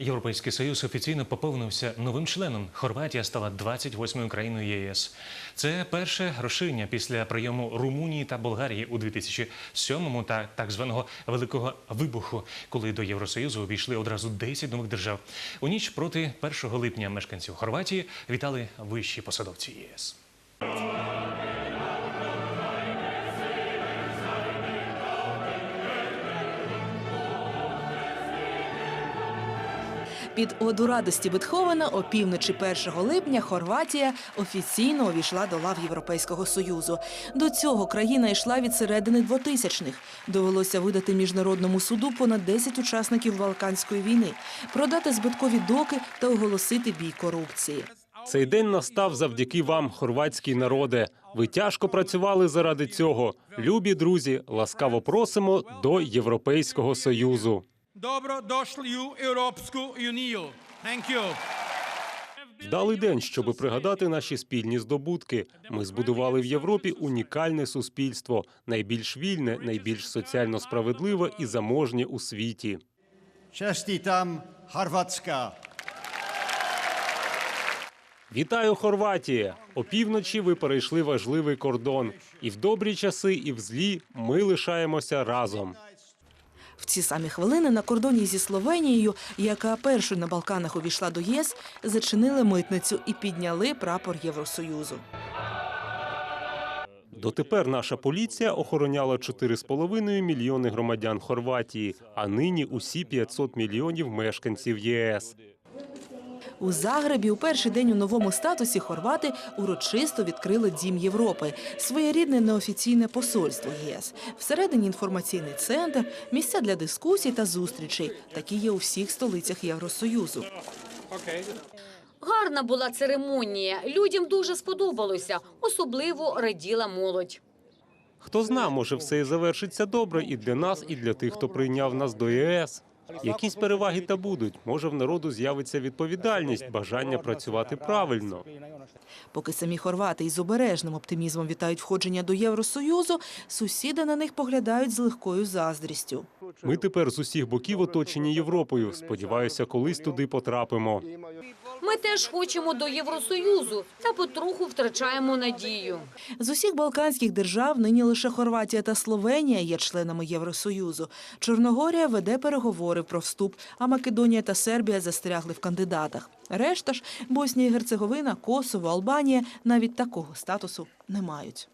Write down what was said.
Європейський союз офіційно поповнився новим членом. Хорватія стала 28-ю країною ЄС. Це перше розширення після прийому Румунії та Болгарії у 2007-му та так званого великого вибуху, коли до Євросоюзу увійшли одразу 10 нових держав. У ніч проти 1 липня мешканців Хорватії вітали вищі посадовці ЄС. Під оду радості Бетховена опівночі 1 липня Хорватія офіційно увійшла до лав Європейського союзу. До цього країна йшла від середини 2000-х. Довелося видати міжнародному суду понад 10 учасників Балканської війни, продати збиткові доки та оголосити бій корупції. Цей день настав завдяки вам, хорватський народе. Ви тяжко працювали заради цього. Любі друзі, ласкаво просимо до Європейського союзу. Dobro došli u Europsku uniju. Thank you. Вдалий день, щоб пригадати наші спільні здобутки. Ми збудували в Європі унікальне суспільство, найбільш вільне, найбільш соціально справедливе і заможнє у світі. Čestitam Hrvatska. Вітаю, Хорватія! Опівночі ви перейшли важливий кордон. І в добрі часи, і в злі ми лишаємося разом. Ці самі хвилини на кордоні зі Словенією, яка першою на Балканах увійшла до ЄС, зачинили митницю і підняли прапор Євросоюзу. Дотепер наша поліція охороняла 4,5 мільйони громадян Хорватії, а нині усі 500 мільйонів мешканців ЄС. У Загребі у перший день у новому статусі хорвати урочисто відкрили Дім Європи, своєрідне неофіційне посольство ЄС. Всередині інформаційний центр, місця для дискусій та зустрічей. Такі є у всіх столицях Євросоюзу. Гарна була церемонія. Людям дуже сподобалося. Особливо раділа молодь. Хто зна, може, все і завершиться добре і для нас, і для тих, хто прийняв нас до ЄС. Якісь переваги та будуть. Може, в народу з'явиться відповідальність, бажання працювати правильно. Поки самі хорвати із обережним оптимізмом вітають входження до Євросоюзу, сусіди на них поглядають з легкою заздрістю. Ми тепер з усіх боків оточені Європою. Сподіваюся, колись туди потрапимо. Ми теж хочемо до Євросоюзу та потроху втрачаємо надію. З усіх балканських держав нині лише Хорватія та Словенія є членами Євросоюзу. Чорногорія веде переговори про вступ, а Македонія та Сербія застрягли в кандидатах. Решта ж Боснія і Герцеговина, Косово, Албанія навіть такого статусу не мають.